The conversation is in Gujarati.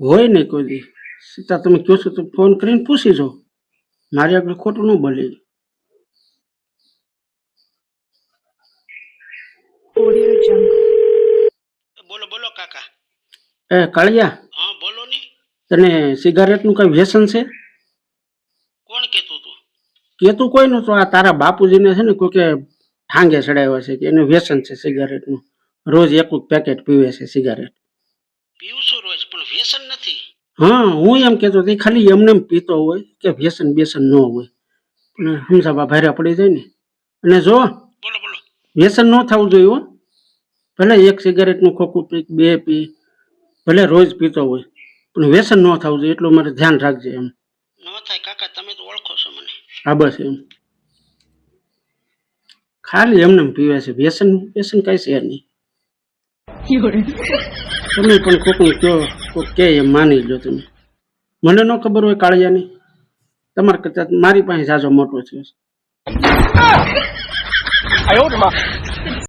હોય ને કોઈ દી. સીતા તમે કહો છો તો ફોન કરીને પૂછી જો. મારી આગળ ખોટું ન બોલે. બોલો બોલો કાકા. એ કાળિયા. હા બોલો ની. તને સિગારેટનું કઈ વ્યસન છે? કોણ કેતું તું? કેતું કોઈ નતું આ તારા બાપુજીને છે ને કોઈ કે ઠાંગે ચડાવ્યા છે કે એનું વ્યસન છે સિગારેટનું. રોજ એક પેકેટ પીવે છે સિગારેટ પીવું છું રોજ પણ વ્યસન નથી. હા હું એમ કેતો હતો ખાલી એમને એમ પીતો હોય કે વ્યસન બેસન ન હોય. પણ સમજાવવા ભારે પડી જાય ને. અને જો બોલો બોલો. વ્યસન ન થવું જોઈએ હો. ભલે એક સિગારેટનું ખોખું પી બે પી ભલે રોજ પીતો હોય. પણ વ્યસન ન થવું જોઈએ એટલું મારે ધ્યાન રાખજે એમ. ન થાય કાકા તમે તો ઓળખો છો મને. હા બસ એમ. ખાલી એમને એમ પીવે છે. વ્યસન વ્યસન કઈ છે નહીં. તમે પણ કોકને કહો કોક કે એમ માની લો તમે. મને ન ખબર હોય કાળિયાની. તમારે કરતા મારી પાસે જાજો મોટો છે.